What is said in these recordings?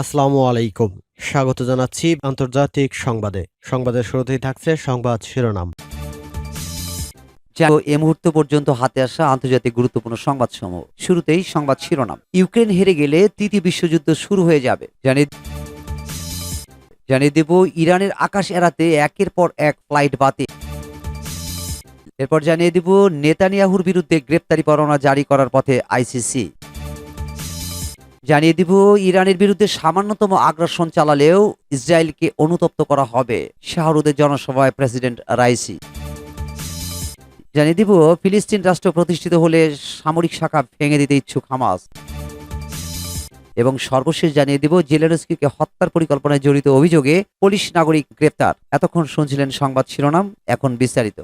আসসালামু আলাইকুম। স্বাগত জানাচ্ছি আন্তর্জাতিক সংবাদে। সংবাদের শুরুতেই থাকছে সংবাদ শিরোনাম। যা এ মুহূর্ত পর্যন্ত হাতে আসা আন্তর্জাতিক গুরুত্বপূর্ণ সংবাদ সমূহ শুরুতেই সংবাদ শিরোনাম। ইউক্রেন হেরে গেলে তৃতীয় বিশ্বযুদ্ধ শুরু হয়ে যাবে। জানিয়ে জানিয়ে দেব, ইরানের আকাশ এড়াতে একের পর এক ফ্লাইট বাতিল। এরপর জানিয়ে দেব, নেতানিয়াহুর বিরুদ্ধে গ্রেপ্তারি পরোয়ানা জারি করার পথে আইসিসি। জানিয়ে দিব, ইরানের বিরুদ্ধে সামান্যতম আগ্রাসন চালালেও ইসরায়েলকে অনুতপ্ত করা হবে শাহরুদের জনসভায় প্রেসিডেন্ট রাইসি। জানিয়ে দিব, ফিলিস্তিন রাষ্ট্র প্রতিষ্ঠিত হলে সামরিক শাখা ভেঙে দিতে ইচ্ছুক হামাস। এবং সর্বশেষ জানিয়ে দিব, জেলেনস্কিকে হত্যার পরিকল্পনায় জড়িত অভিযোগে পুলিশ নাগরিক গ্রেপ্তার। এতক্ষণ শুনছিলেন সংবাদ শিরোনাম, এখন বিস্তারিত।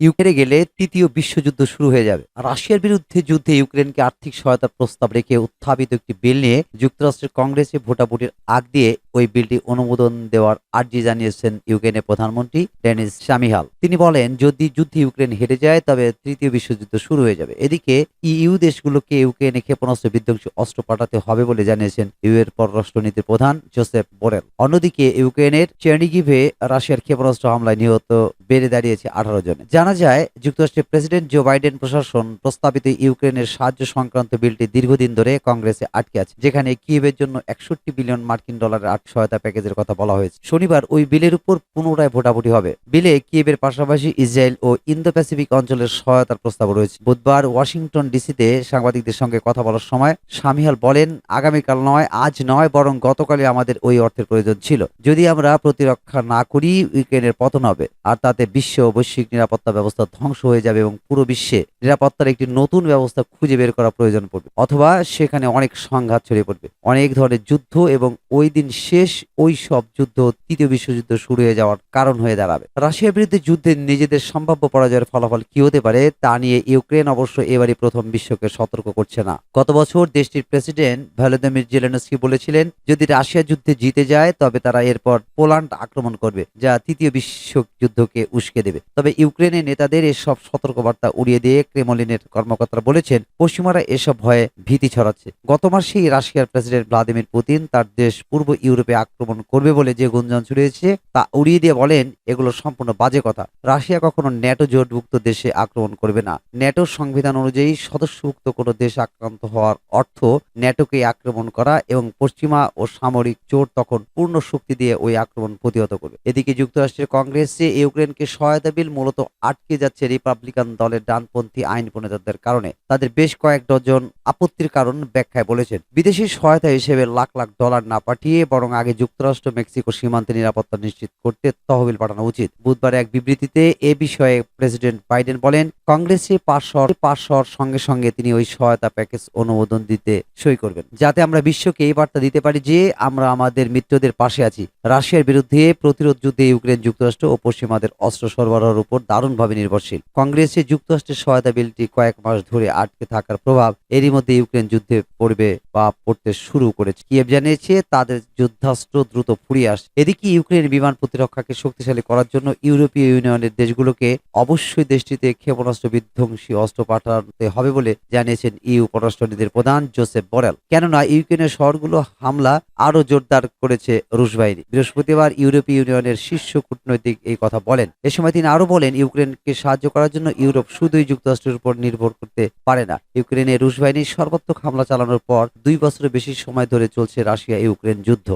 ইউক্রেনে গেলে তৃতীয় বিশ্বযুদ্ধ শুরু হয়ে যাবে। রাশিয়ার বিরুদ্ধে যুদ্ধে ইউক্রেনকে আর্থিক সহায়তার প্রস্তাব রেখে উত্থাপিত একটি বিল নিয়ে যুক্তরাষ্ট্রের কংগ্রেসে ভোটাভুটির আগ দিয়ে ওই বিলটি অনুমোদন দেওয়ার আর্জি জানিয়েছেন ইউক্রেনের প্রধানমন্ত্রী ডেনিস শামিহাল তিনি বলেন, যদি যুদ্ধে ইউক্রেন হেরে যায়, তবে তৃতীয় বিশ্বযুদ্ধ শুরু হয়ে যাবে। এদিকে ইউ দেশগুলোকে ইউক্রেনে ক্ষেপণাস্ত্র বিধ্বংসী অস্ত্র পাঠাতে হবে বলে জানিয়েছেন ইউ এর পররাষ্ট্রনীতির প্রধান জোসেফ বোরেল। অন্যদিকে ইউক্রেনের চেরনিগিভে রাশিয়ার ক্ষেপণাস্ত্র হামলায় নিহত বেড়ে দাঁড়িয়েছে আঠারো জনে জানা যায়, যুক্তরাষ্ট্রের প্রেসিডেন্ট জো বাইডেন প্রশাসন প্রস্তাবিত ইউক্রেনের সাহায্য সংক্রান্ত বিলটি দীর্ঘদিন ধরে কংগ্রেসে আটকে আছে, যেখানে কিয়েভের জন্য একষট্টি বিলিয়ন মার্কিন ডলারের আর্থিক সহায়তা প্যাকেজের কথা বলা হয়েছে। শনিবার ওই বিলের উপর পুনরায় ভোটাভুটি হবে। বিলে কিয়েভের পাশাপাশি ইসরায়েল ও ইন্দো প্যাসিফিক অঞ্চলের সহায়তার প্রস্তাব রয়েছে। বুধবার ওয়াশিংটন ডিসিতে সাংবাদিকদের সঙ্গে কথা বলার সময় সামিহাল বলেন, আগামীকাল নয়, আজ নয়, বরং গতকালই আমাদের ওই অর্থের প্রয়োজন ছিল। যদি আমরা প্রতিরক্ষা না করি, ইউক্রেনের পতন হবে, আর তাতে বিশ্ব বৈশ্বিক নিরাপত্তা ব্যবস্থা ধ্বংস হয়ে যাবে এবং পুরো বিশ্বে নিরাপত্তার একটি নতুন ব্যবস্থা খুঁজে বের করা প্রয়োজন পড়বে। অথবা সেখানে অনেক সংঘাত ছড়িয়ে পড়বে। অনেক ধরনের যুদ্ধ এবং ওই দিন শেষ ওই সব যুদ্ধ তৃতীয় বিশ্বযুদ্ধ শুরু হয়ে যাওয়ার কারণ হয়ে দাঁড়াবে। রাশিয়ার বিরুদ্ধে যুদ্ধে নিজেদের সম্ভাব্য পরাজয়ের ফলাফল কি হতে পারে তা নিয়ে ইউক্রেন অবশ্য এবারই প্রথম বিশ্বকে সতর্ক করছে না। গত বছর দেশটির প্রেসিডেন্ট ভ্যালোদিমির জেলেনস্কি বলেছিলেন, যদি রাশিয়া যুদ্ধে জিতে যায়, তবে তারা এরপর পোল্যান্ড আক্রমণ করবে, যা তৃতীয় বিশ্বযুদ্ধকে উস্কে দেবে। তবে ইউক্রেনের নেতাদের এসব সতর্কবার্তা উড়িয়ে দিয়ে ক্রেমলিনের কর্মকর্তারা বলেছেন, পশ্চিমারা এসব ভয়ে ভীতি ছড়াচ্ছে। গত মাসেই রাশিয়ার প্রেসিডেন্ট ভ্লাদিমির পুতিন তার দেশ পূর্ব ইউরোপে আক্রমণ করবে বলে যে গুঞ্জন ছড়িয়েছে, তা উড়িয়ে দিয়ে বলেন, এগুলো সম্পূর্ণ বাজে কথা। রাশিয়া কখনো ন্যাটো জোটভুক্ত দেশে আক্রমণ করবে না। ন্যাটোর সংবিধান অনুযায়ী সদস্যভুক্ত কোনো দেশ আক্রান্ত হওয়ার অর্থ ন্যাটোকে আক্রমণ করা এবং পশ্চিমা ও সামরিক জোট তখন পূর্ণ শক্তি দিয়ে ওই আক্রমণ প্রতিহত করবে। এদিকে যুক্তরাষ্ট্রের কংগ্রেসে ইউক্রেনকে সহায়তা বিল মূলত আটকে যাচ্ছে রিপাবলিকান দলের ডানপন্থী আইন প্রণেতাদের কারণে। তাদের বেশ কয়েক ডজন আপত্তির কারণ ব্যাখ্যায় বলেছেন। বিদেশি সহায়তা হিসেবে লাখ লাখ ডলার না পাঠিয়ে বরং আগে যুক্তরাষ্ট্র, মেক্সিকো সীমান্তে নিরাপত্তা নিশ্চিত করতে তহবিল পাঠানো উচিত। বুধবার এক বিবৃতিতে এ বিষয়ে প্রেসিডেন্ট বাইডেন বলেন, কংগ্রেসে পাশ হওয়ার পাশ হওয়ার সঙ্গে সঙ্গে তিনি ওই সহায়তা প্যাকেজ অনুমোদন দিতে সই করবেন। যাতে আমরা বিশ্বকে এই বার্তা দিতে পারি যে আমরা আমাদের মিত্রদের পাশে আছি। রাশিয়ার বিরুদ্ধে প্রতিরোধ যুদ্ধে ইউক্রেন যুক্তরাষ্ট্র ও পশ্চিমাদের অস্ত্র সরবরাহের উপর দারুণভাবে নির্ভরশীল। কংগ্রেসে যুক্তরাষ্ট্রের সহায়তা বিলটি কয়েক মাস ধরে আটকে থাকার প্রভাব এরই মধ্যে ইউক্রেন যুদ্ধে পড়বে বা পড়তে শুরু করেছে। কিয়েভ জানিয়েছে, তাদের যুদ্ধাস্ত্র দ্রুত ফুরিয়ে আসছে। এদিকে ইউক্রেন বিমান প্রতিরক্ষাকে শক্তিশালী করার জন্য ইউরোপীয় ইউনিয়নের দেশগুলোকে অবশ্যই দেশটিতে ক্ষেপণাস্ত্র বিধ্বংসী অস্ত্র পাঠাতে হবে বলে জানিয়েছেন ইউ পররাষ্ট্রনীতির প্রধান জোসেফ বরেল। কেননা, ইউক্রেনের শহরগুলো হামলা আরও জোরদার করেছে রুশ বাহিনী। বৃহস্পতিবার ইউরোপীয় ইউনিয়নের শীর্ষ কূটনৈতিক এই কথা বলেন। এ সময় তিনি আরও বলেন ইউক্রেনকে সাহায্য করার জন্য ইউরোপ শুধুই যুক্তরাষ্ট্রের উপর নির্ভর করতে পারে না। ইউক্রেনে রুশ বাহিনীর সর্বাত্মক হামলা চালানোর পর দুই বছরের বেশি সময় ধরে চলছে রাশিয়া ইউক্রেন যুদ্ধ।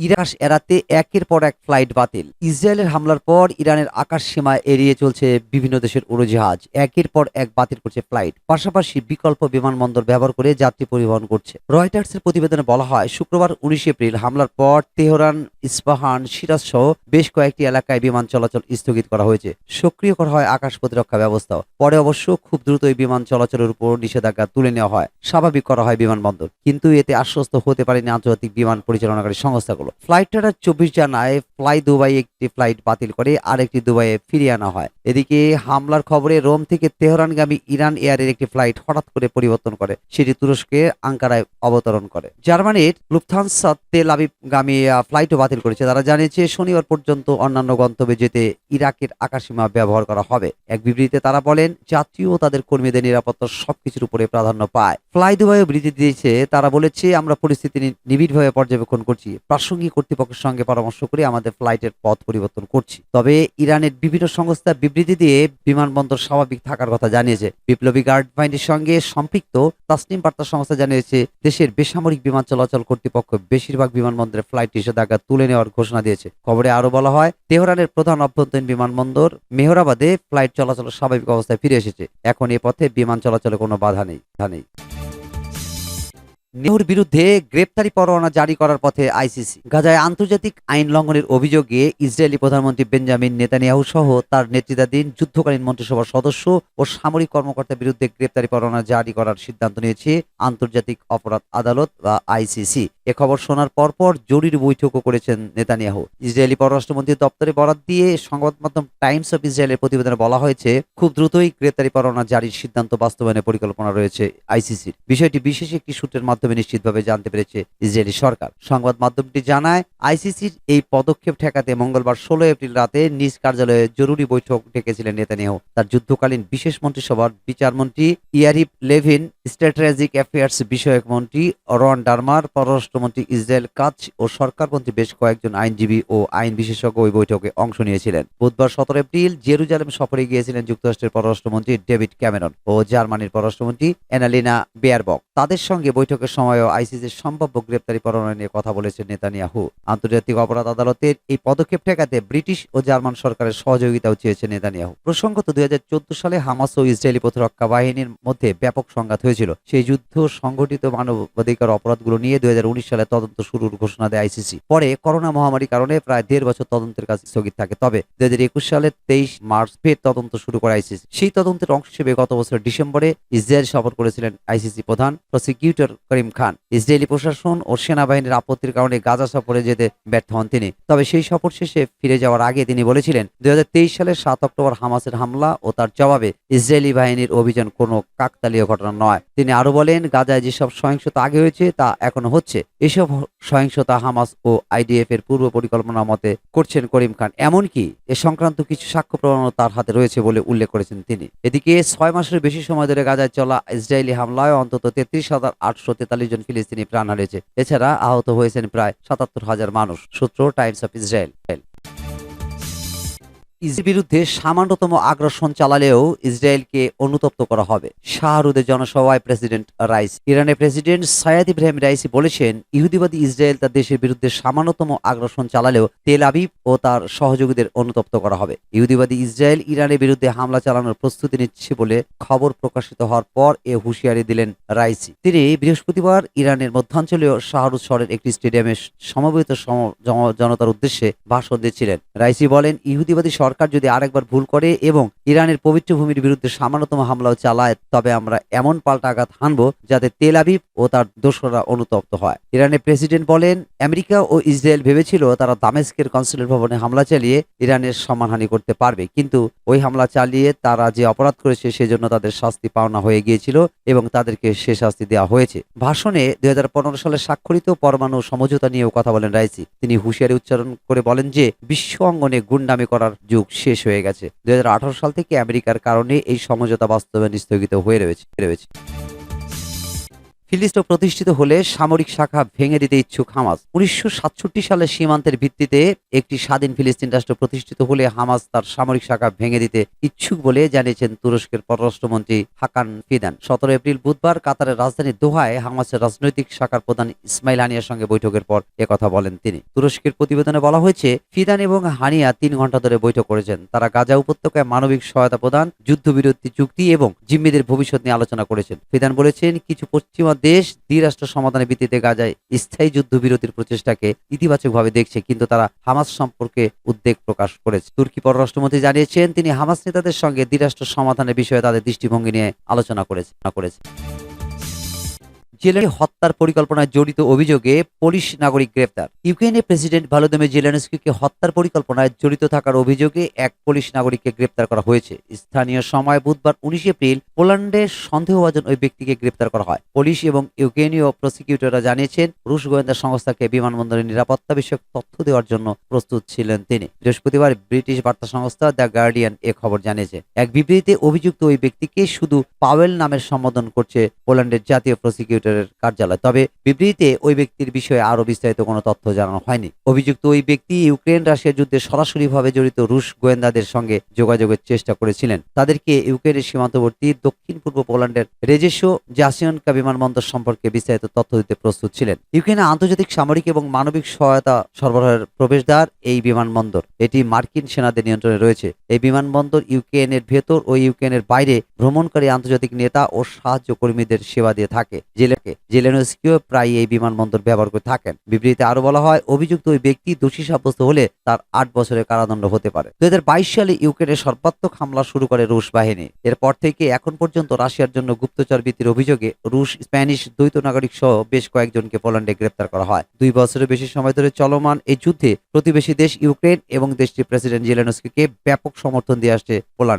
ইরাস এড়াতে একের পর এক ফ্লাইট বাতিল। ইসরায়েলের হামলার পর ইরানের আকাশ সীমা এড়িয়ে চলছে বিভিন্ন দেশের উড়োজাহাজ। একের পর এক বাতিল করছে ফ্লাইট। পাশাপাশি বিকল্প বিমানবন্দর ব্যবহার করে যাত্রী পরিবহন করছে। রয়টার্সের প্রতিবেদনে বলা হয়, শুক্রবার উনিশ এপ্রিল হামলার পর তেহরান, ইস্পাহান, সিরাজ সহ বেশ কয়েকটি এলাকায় বিমান চলাচল স্থগিত করা হয়েছে। সক্রিয় করা হয় আকাশ প্রতিরক্ষা ব্যবস্থাও। পরে অবশ্য খুব দ্রুত এই বিমান চলাচলের উপর নিষেধাজ্ঞা তুলে নেওয়া হয়। স্বাভাবিক করা হয় বিমানবন্দর। কিন্তু এতে আশ্বস্ত হতে পারেনি আন্তর্জাতিক বিমান পরিচালনাকারী সংস্থাগুলো। ফ্লাইট ট্রেডার চব্বিশ জানায় ফ্লাই দুবাই একটি ফ্লাইট বাতিল করে আরেকটি দুবাইয়ে ফিরিয়ে আনা হয়। এদিকে হামলার খবরে রোম থেকে তেহরানগামী ইরান এয়ারের একটি ফ্লাইট হঠাৎ করে পরিবর্তন করে, সেটি তুরস্কের আঙ্কারায় অবতরণ করে। জার্মানির লুফথানসা তেল ফ্লাইটও বাতিল করেছে। তারা জানিয়েছে, শনিবার পর্যন্ত অন্যান্য গন্তব্যে যেতে ইরাকের আকাশসীমা ব্যবহার করা হবে। এক বিবৃতিতে তারা বলেন, যাত্রী ও তাদের কর্মীদের নিরাপত্তা সবকিছুর উপরে প্রাধান্য পায়। ফ্লাই দুবাইও বিবৃতি দিয়েছে। তারা বলেছে, আমরা পরিস্থিতি নিবিড়ভাবে পর্যবেক্ষণ করছি। প্রাসঙ্গিক কর্তৃপক্ষের সঙ্গে পরামর্শ করে আমাদের ফ্লাইটের পথ পরিবর্তন করছি। তবে ইরানের বিভিন্ন সংস্থা বিবৃতি দিয়ে বিমানবন্দর স্বাভাবিক থাকার কথা জানিয়েছে। বিপ্লবী গার্ড বাহিনীর সঙ্গে সম্পৃক্ত তাসনিম বার্তা সংস্থা জানিয়েছে, দেশের বেসামরিক বিমান চলাচল কর্তৃপক্ষ বেশিরভাগ বিমানবন্দরের ফ্লাইট নিষেধাজ্ঞা তুলে নেওয়ার ঘোষণা দিয়েছে। খবরে আরও বলা হয়, তেহরানের প্রধান অভ্যন্তরীণ বিমানবন্দর মেহরাবাদে ফ্লাইট চলাচল স্বাভাবিক অবস্থায় ফিরে এসেছে। এখন এ পথে বিমান চলাচলে কোনো বাধা নেই। বাধা নেই। নেহুর বিরুদ্ধে গ্রেপ্তারি পরোয়ানা জারি করার পথে আইসিসি। গাজায় আন্তর্জাতিক আইন লঙ্ঘনের অভিযোগে ইসরায়েলি প্রধানমন্ত্রী বেঞ্জামিন নেতানিয়াহু সহ তার নেতৃত্বাধীন যুদ্ধকালীন মন্ত্রিসভার সদস্য ও সামরিক কর্মকর্তার বিরুদ্ধে গ্রেপ্তারি পরোয়ানা জারি করার সিদ্ধান্ত নিয়েছে আন্তর্জাতিক অপরাধ আদালত বা আইসিসি। এ খবর শোনার পরপর জরুরি বৈঠকও করেছেন নেতানিয়াহু। ইসরায়েলি পররাষ্ট্রমন্ত্রী দপ্তরে বরাত দিয়ে সংবাদ মাধ্যম টাইমস অফ ইসরায়েলের প্রতিবেদনে বলা হয়েছে, খুব দ্রুতই গ্রেপ্তারি পরোয়ানা জারির সিদ্ধান্ত বাস্তবায়নের পরিকল্পনা রয়েছে আইসিসির। বিষয়টি বিশেষ একটি সূত্রের মাধ্যমে নিশ্চিতভাবে জানতে পেরেছে ইসরায়েলি সরকার। সংবাদ মাধ্যমটি জানায়, আইসিসির এই পদক্ষেপ ঠেকাতে মঙ্গলবার ষোলো এপ্রিল রাতে নিজ কার্যালয়ে জরুরি বৈঠক ডেকেছিলেন নেতানিয়াহু। তার যুদ্ধকালীন বিশেষ মন্ত্রিসভার বিচারমন্ত্রী ইয়ারিফ লেভিন, স্ট্র্যাটেজিক অ্যাফেয়ার্স বিষয়ক মন্ত্রী রন ডারমার পররাষ্ট্রমন্ত্রী ইসরায়েল কাচ ও সরকারপন্থী বেশ কয়েকজন আইনজীবী ও আইন বিশেষজ্ঞ ওই বৈঠকে অংশ নিয়েছিলেন। বুধবার সতেরো এপ্রিল জেরুজালেম সফরে গিয়েছিলেন যুক্তরাষ্ট্রের পররাষ্ট্রমন্ত্রী ডেভিড ক্যামেরন ও জার্মানির পররাষ্ট্রমন্ত্রী অ্যানালিনা বেয়ারবক। তাদের সঙ্গে বৈঠকের সময়ও আইসিসির সম্ভাব্য গ্রেপ্তারি পরোয়ানা নিয়ে কথা বলেছেন নেতানিয়াহু। আন্তর্জাতিক অপরাধ আদালতের এই পদক্ষেপ ঠেকাতে ব্রিটিশ ও জার্মান সরকারের সহযোগিতাও চেয়েছে নেতানিয়াহু। প্রসঙ্গত দুই হাজার চোদ্দ সালে হামাস ও ইসরায়েলি প্রতিরক্ষা বাহিনীর মধ্যে ব্যাপক সংঘাত হয়েছিল। সেই যুদ্ধ সংগঠিত মানবাধিকার অপরাধগুলো নিয়ে দুই হাজার উনিশ সালে তদন্ত শুরুর ঘোষণা দেয় আইসিসি। পরে করোনা মহামারীর কারণে প্রায় দেড় বছর তদন্তের কাজ স্থগিত থাকে। তবে দুই সালের তেইশ মার্চ ফের তদন্ত শুরু করে আইসিসি। সেই তদন্তের অংশ হিসেবে গত বছর ডিসেম্বরে ইসরায়েল সফর করেছিলেন আইসিসি প্রধান প্রসিকিউটর করিম খান। ইসরায়েলি প্রশাসন ও সেনাবাহিনীর আপত্তির কারণে গাজা সফরে যেতে ব্যর্থ হন তিনি। তবে সেই সফর শেষে ফিরে যাওয়ার আগে তিনি বলেছিলেন দুই হাজার তেইশ সালের সাত অক্টোবর হামাসের হামলা ও তার জবাবে ইসরায়েলি বাহিনীর অভিযান কোনো কাকতালীয় ঘটনা নয়। তিনি আরও বলেন, গাজায় যেসব সহিংসতা আগে হয়েছে তা এখনও হচ্ছে। এসব সহিংসতা হামাস ও আইডিএফ এর পূর্ব পরিকল্পনা মতে করছেন করিম খান। এমনকি এ সংক্রান্ত কিছু সাক্ষ্য প্রমাণও তার হাতে রয়েছে বলে উল্লেখ করেছেন তিনি। এদিকে ছয় মাসের বেশি সময় ধরে গাজায় চলা ইসরায়েলি হামলায় অন্তত তেত্রিশ হাজার আটশো তেতাল্লিশ জন ফিলিস্তিনি প্রাণ হারিয়েছে। এছাড়া আহত হয়েছেন প্রায় সাতাত্তর হাজার মানুষ, সূত্র টাইমস অফ ইসরায়েল। ইসরায়েলের বিরুদ্ধে সামান্যতম আগ্রাসন চালালেও ইসরায়েলকে অনুতপ্ত করা হবে। শাহরুদের জনসভায় প্রেসিডেন্ট রাইস, ইরানের প্রেসিডেন্ট সায়াদ ইব্রাহিম রাইসি বলেছেন, ইহুদিবাদী ইসরায়েল তার দেশের বিরুদ্ধে সামান্যতম আগ্রাসন চালালেও তেল আবিব ও তার সহযোগীদের অনুতপ্ত করা হবে। ইহুদিবাদী ইসরায়েল ইরানের বিরুদ্ধে হামলা চালানোর প্রস্তুতি নিচ্ছে বলে খবর প্রকাশিত হওয়ার পর এ হুঁশিয়ারি দিলেন রাইসি। তিনি বৃহস্পতিবার ইরানের মধ্যাঞ্চলীয় শাহরুদ শহরের একটি স্টেডিয়ামে সমবেত সম- জন- জনতার উদ্দেশ্যে ভাষণ দিচ্ছিলেন। রাইসি বলেন, ইহুদিবাদী সরকার যদি আরেকবার ভুল করে এবং ইরানের পবিত্র ভূমির বিরুদ্ধে সামান্যতম হামলাও চালায়, তবে আমরা এমন পাল্টা আঘাত হানব যাতে তেল আবিব ও তার দোসররা অনুতপ্ত হয়। ইরানের প্রেসিডেন্ট বলেন, আমেরিকা ও ইসরায়েল ভেবেছিল তারা দামেস্কের কনসুলেট ভবনে হামলা চালিয়ে ইরানের সম্মানহানি করতে পারবে। কিন্তু ওই হামলা চালিয়ে তারা যে অপরাধ করেছে সেজন্য তাদের শাস্তি পাওনা হয়ে গিয়েছিল এবং তাদেরকে সে শাস্তি দেওয়া হয়েছে। ভাষণে দুই হাজার পনেরো সালে স্বাক্ষরিত পরমাণু সমঝোতা নিয়েও কথা বলেন রাইসি। তিনি হুঁশিয়ারি উচ্চারণ করে বলেন যে, বিশ্ব অঙ্গনে গুন্ডামি করার যুগ শেষ হয়ে গেছে। দুই হাজার আঠারো সাল থেকে আমেরিকার কারণে এই সমঝোতা বাস্তবায়ন স্থগিত হয়ে রয়েছে রয়েছে। ফিলিস্তিন প্রতিষ্ঠিত হলে সামরিক শাখা ভেঙে দিতে ইচ্ছুক হামাস। উনিশশো সালে সীমান্তের ভিত্তিতে একটি স্বাধীন ফিলিস্তিন রাষ্ট্র প্রতিষ্ঠিত হলে হামাস তার সামরিক শাখা ভেঙে দিতে ইচ্ছুক বলে জানিয়েছেন তুরস্কের পররাষ্ট্রমন্ত্রী হাকান ফিদান। সতেরো এপ্রিল বুধবার কাতারের রাজধানী দোহায় হামাসের রাজনৈতিক শাখার প্রধান ইসমাইল হানিয়ার সঙ্গে বৈঠকের পর একথা বলেন তিনি। তুরস্কের প্রতিবেদনে বলা হয়েছে, ফিদান এবং হানিয়া তিন ঘণ্টা ধরে বৈঠক করেছেন। তারা গাজা উপত্যকায় মানবিক সহায়তা প্রদান, যুদ্ধবিরতি চুক্তি এবং জিম্মিদের ভবিষ্যৎ নিয়ে আলোচনা করেছেন। ফিদান বলেছেন, কিছু পশ্চিমা দেশ, দ্বিরাষ্ট্র সমাধানের ভিত্তিতে গাজায় স্থায়ী যুদ্ধবিরতির প্রচেষ্টাকে ইতিবাচকভাবে দেখছে, কিন্তু তারা হামাস সম্পর্কে উদ্বেগ প্রকাশ করেছে। তুর্কি পররাষ্ট্রমন্ত্রী জানিয়েছেন, তিনি হামাস নেতাদের সঙ্গে দ্বিরাষ্ট্র সমাধানের বিষয়ে তাদের দৃষ্টিভঙ্গি নিয়ে আলোচনা করেছে করেছে। জেলেনি হত্যার পরিকল্পনায় জড়িত অভিযোগে পুলিশ নাগরিক গ্রেপ্তার। ইউক্রেনের প্রেসিডেন্ট ভলোদিমির জেলেনস্কিকে হত্যার পরিকল্পনায় জড়িত থাকার অভিযোগে এক পুলিশ নাগরিককে গ্রেপ্তার করা হয়েছে। স্থানীয় সময় বুধবার উনিশ এপ্রিল পোল্যান্ডের সন্দেহভাজন ওই ব্যক্তিকে গ্রেপ্তার করা হয়। পুলিশ এবং ইউক্রেনীয় প্রসিকিউটররা জানিয়েছেন, রুশ গোয়েন্দা সংস্থাকে বিমানবন্দরের নিরাপত্তা বিষয়ক তথ্য দেওয়ার জন্য প্রস্তুত ছিলেন তিনি। বৃহস্পতিবার ব্রিটিশ বার্তা সংস্থা দ্য গার্ডিয়ান এ খবর জানিয়েছে। এক বিবৃতিতে অভিযুক্ত ওই ব্যক্তিকে শুধু পাওয়েল নামের সম্বোধন করছে পোল্যান্ডের জাতীয় প্রসিকিউটরের কার্যালয়। তবে বিবৃতিতে ওই ব্যক্তির বিষয়ে আরও বিস্তারিত কোনো তথ্য জানানো হয়নি। অভিযুক্ত ওই ব্যক্তি ইউক্রেন রাশিয়া যুদ্ধে সরাসরিভাবে জড়িত রুশ গোয়েন্দাদের সঙ্গে যোগাযোগের চেষ্টা করেছিলেন। তাদেরকে ইউক্রেনের সীমান্তবর্তী দক্ষিণ পূর্ব পোল্যান্ডের রেজেশো জাসিয়নকা বিমানবন্দর সম্পর্কে বিস্তারিত তথ্য দিতে প্রস্তুত ছিলেন। ইউক্রেনে আন্তর্জাতিক সামরিক এবং মানবিক সহায়তা সরবরাহের প্রবেশদ্বার, এই বিমানবন্দর। এটি মার্কিন সেনাদের নিয়ন্ত্রণে রয়েছে। এই বিমানবন্দর ইউক্রেনের ভেতর ও ইউক্রেনের বাইরে ভ্রমণকারী আন্তর্জাতিক নেতা ও সাহায্য কর্মীদের সেবা দিয়ে থাকে। জেলেকে জেলেনস্কিও প্রায় এই বিমানবন্দর ব্যবহার করে থাকেন। বিবৃতিতে আরও বলা হয়, অভিযুক্ত ওই ব্যক্তি দোষী সাব্যস্ত হলে তার আট বছরের কারাদণ্ড হতে পারে। দুই হাজার বাইশ সালে ইউক্রেনের সর্বাত্মক হামলা শুরু করে রুশ বাহিনী। এরপর থেকে এখন পর্যন্ত রাশিয়ার জন্য গুপ্তচর বৃত্তির অভিযোগে রুশ, স্প্যানিশ দ্বৈত নাগরিক সহ বেশ কয়েকজনকে পোল্যান্ডে গ্রেপ্তার করা হয়। দুই বছরের বেশি সময় ধরে চলমান এই যুদ্ধে প্রতিবেশী দেশ ইউক্রেন এবং দেশটির প্রেসিডেন্ট জেলেনস্কিকে ব্যাপক সমর্থন দিয়ে আসছে পোল্যান্ড।